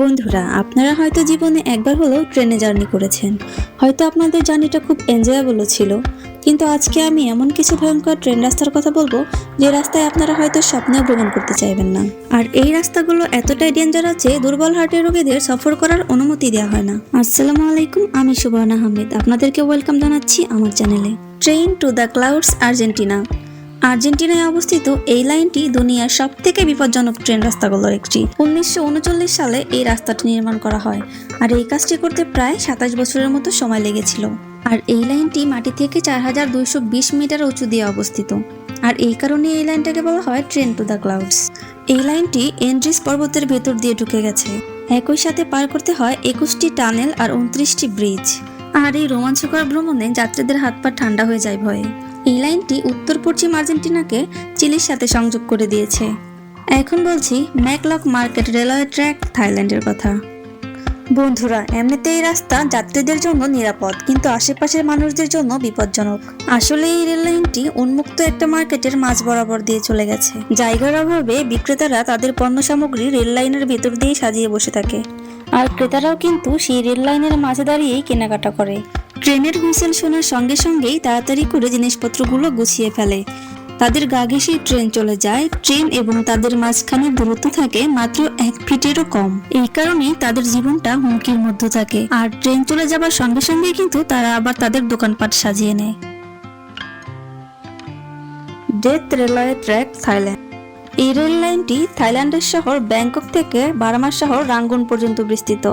বন্ধুরা, আপনারা হয়তো জীবনে একবার হলেও ট্রেনে জার্নি করেছেন। হয়তো আপনাদের জার্নিটা খুব এনজয়েবলও ছিল। কিন্তু আজকে আমি এমন কিছু ভয়ঙ্কর ট্রেন রাস্তার কথা বলব, যে রাস্তায় আপনারা হয়তো স্বপ্নেও ভ্রমণ করতে চাইবেন না। আর এই রাস্তাগুলো এতটাই ডেঞ্জারাস যে দুর্বল হার্টের রোগীদের সফর করার অনুমতি দেওয়া হয় না। আসসালামু আলাইকুম, আমি সুবর্ণা আহমেদ আপনাদেরকে ওয়েলকাম জানাচ্ছি আমার চ্যানেলে train to the clouds Argentina আর্জেন্টিনায় অবস্থিত এই লাইনটি দুনিয়ার সব থেকে বিপজ্জনক ট্রেন রাস্তাগুলোর একটি। উনিশশো উনচল্লিশ সালে এই রাস্তাটি নির্মাণ করা হয়, আর এই কাজটি করতে প্রায় সাতাশ বছরের মতো সময় লেগেছিল। আর এই লাইনটি মাটি থেকে চার হাজার দুইশো বিশ মিটার উঁচু দিয়ে অবস্থিত। আর এই কারণে এই লাইনটাকে বলা হয় ট্রেন টু দ্য ক্লাউডস। এই লাইনটি এন্ড্রিস পর্বতের ভেতর দিয়ে ঢুকে গেছে। একই সাথে পার করতে হয় একুশটি টানেল আর উনত্রিশটি ব্রিজ। আর এই রোমাঞ্চকর ভ্রমণে যাত্রীদের হাত পা ঠান্ডা হয়ে যায় ভয়ে। এই লাইনটি উত্তর পশ্চিম আর্জেন্টিনাকে চিলির সাথে সংযোগ করে দিয়েছে। এখন বলছি ম্যাকলক মার্কেট রেলওয়ে ট্র্যাক থাইল্যান্ডের কথা। বন্ধুরা এমনিতে এই রাস্তা যাত্রীদের জন্য নিরাপদ, কিন্তু আশেপাশের মানুষদের জন্য বিপজ্জনক। আসলে এই রেল লাইনটি উন্মুক্ত একটা মার্কেটের মাঝ বরাবর দিয়ে চলে গেছে। জায়গার অভাবে বিক্রেতারা তাদের পণ্য সামগ্রী রেল লাইনের ভেতর দিয়ে সাজিয়ে বসে থাকে। আর ক্রেতারাও কিন্তু সেই রেল লাইনের মাঝে দাঁড়িয়েই কেনাকাটা করে। ট্রেনের হুইসেল শোনার সঙ্গে সঙ্গেই তাড়াতাড়ি করে জিনিসপত্রগুলো গুছিয়ে ফেলে। তাদের গা ঘেঁষেই ট্রেন চলে যায়। ট্রেন এবং তাদের মাঝখানে দূরত্ব থাকে মাত্র এক ফিটেরও কম। এই কারণেই তাদের জীবনটা হুমকির মধ্যে থাকে। আর ট্রেন চলে যাবার সঙ্গে সঙ্গে কিন্তু তারা আবার তাদের দোকানপাট সাজিয়ে নেয়। Death railway track Thailand. এই রেল লাইনটি থাইল্যান্ডের শহর ব্যাংকক থেকে বারামার শহর রাঙ্গুন পর্যন্ত বিস্তৃত।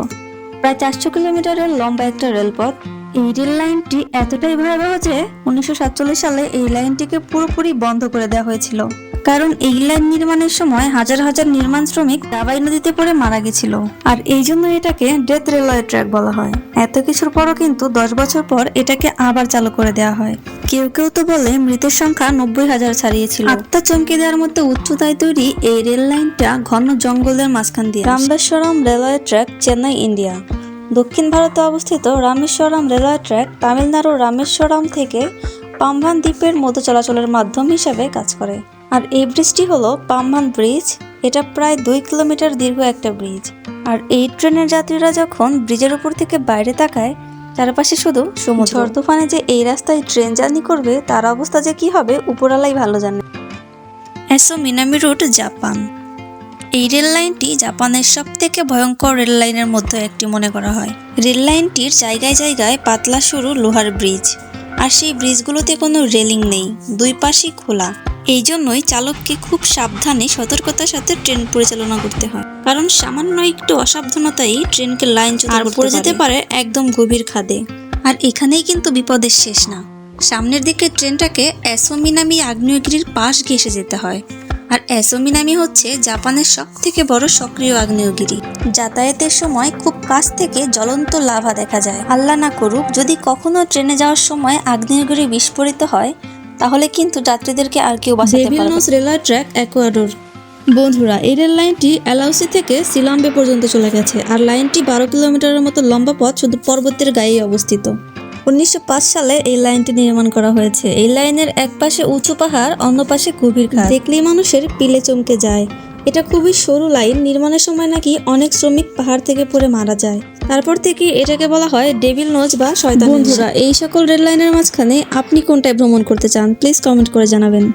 প্রায় চারশো কিলোমিটারের লম্বা একটা রেলপথ। এই রেল লাইনটি এতটাই ভয়াবহ যে উনিশশো সাতচল্লিশ সালে এই লাইনটিকে পুরোপুরি বন্ধ করে দেওয়া হয়েছিল। কারণ এই লাইন নির্মাণের সময় হাজার হাজার নির্মাণ শ্রমিক দাবাই নদীতে পড়ে মারা গেছিল। আর এই জন্য এটাকে ডেথ রেলওয়ে ট্র্যাক বলা হয়। এত কিছুর পরও কিন্তু দশ বছর পর এটাকে আবার চালু করে দেওয়া হয়। কেউ কেউ তো বলে মৃতের সংখ্যা নব্বই হাজার ছাড়িয়েছিল। আত্মা চমকে দেওয়ার মতো উচ্চতায় তৈরি এই রেল লাইনটা ঘন জঙ্গলের মাঝখান দিয়ে Rameswaram railway track, Chennai, India. দক্ষিণ ভারতে অবস্থিত রামেশ্বরম রেলওয়ে ট্র্যাক তামিলনাড়ুর রামেশ্বরম থেকে পাম্বান দ্বীপের মতো চলাচলের মাধ্যম হিসাবে কাজ করে। আর এই ব্রিজটি হলো পাম্বান ব্রিজ এটা প্রায় দুই কিলোমিটার দীর্ঘ একটা ব্রিজ আর এই ট্রেনের যাত্রীরা যখন ব্রিজের উপর থেকে বাইরে তাকায় চারপাশে শুধু সমুদ্র। ঝড় তুফানে যে এই রাস্তায় ট্রেন জার্নি করবে তার অবস্থা যে কি হবে উপরালাই ভালো জানে। এসো মিনামি রুট জাপান। এই রেল লাইনটি জাপানের সব থেকে ভয়ঙ্কর রেল লাইনের মধ্যে একটি মনে করা হয়। রেল লাইনটির জায়গায় জায়গায় পাতলা সরু লোহার ব্রিজ আর সেই ব্রিজগুলোতে কোনো রেলিং নেই দুই পাশই খোলা। এই জন্যই চালককে খুব সাবধানে সতর্কতার সাথে ট্রেন পরিচালনা করতে হয়। কারণ সামান্য একটু অসাবধানতাই ট্রেনকে লাইন আর পড়ে যেতে পারে। একদম গভীর খাদে। আর এখানেই কিন্তু বিপদের শেষ না। সামনের দিকে ট্রেনটাকে অ্যাসোমিনামি আগ্নেয়গিরির পাশ ঘেঁষে যেতে হয়। আর অ্যাসোমিনামি হচ্ছে জাপানের সব থেকে বড় সক্রিয় আগ্নেয়গিরি। যাতায়াতের সময় খুব কাছ থেকে জ্বলন্ত লাভা দেখা যায়। আল্লাহ না করুক যদি কখনো ট্রেনে যাওয়ার সময় আগ্নেয়গিরি বিস্ফোরিত হয় তাহলে কিন্তু যাত্রীদেরকে আর কেউ বাঁচাতে পারবে রেলওয়ে ট্র্যাক একুয়াডোর। বন্ধুরা এই রেল লাইনটি এলাউসি থেকে সিলাম্বে পর্যন্ত চলে গেছে আর লাইনটি বারো কিলোমিটারের মতো লম্বা পথ শুধু পর্বতের গায়েই অবস্থিত। উনিশশো পাঁচ সালে এই লাইনটি নির্মাণ করা হয়েছে। এই লাইনের এক পাশে উঁচু পাহাড় অন্য পাশে গভীর খাদ দেখলেই মানুষের পিলে চমকে যায়। এটা খুবই সরু লাইন নির্মাণের সময় নাকি অনেক শ্রমিক পাহাড় থেকে পড়ে মারা যায়। তারপর থেকে এটাকে বলা হয় ডেভিল নোজ বা শয়তান বন্ধুরা এই সকল রেল লাইনের মাঝখানে আপনি কোনটায় ভ্রমণ করতে চান প্লিজ কমেন্ট করে জানাবেন।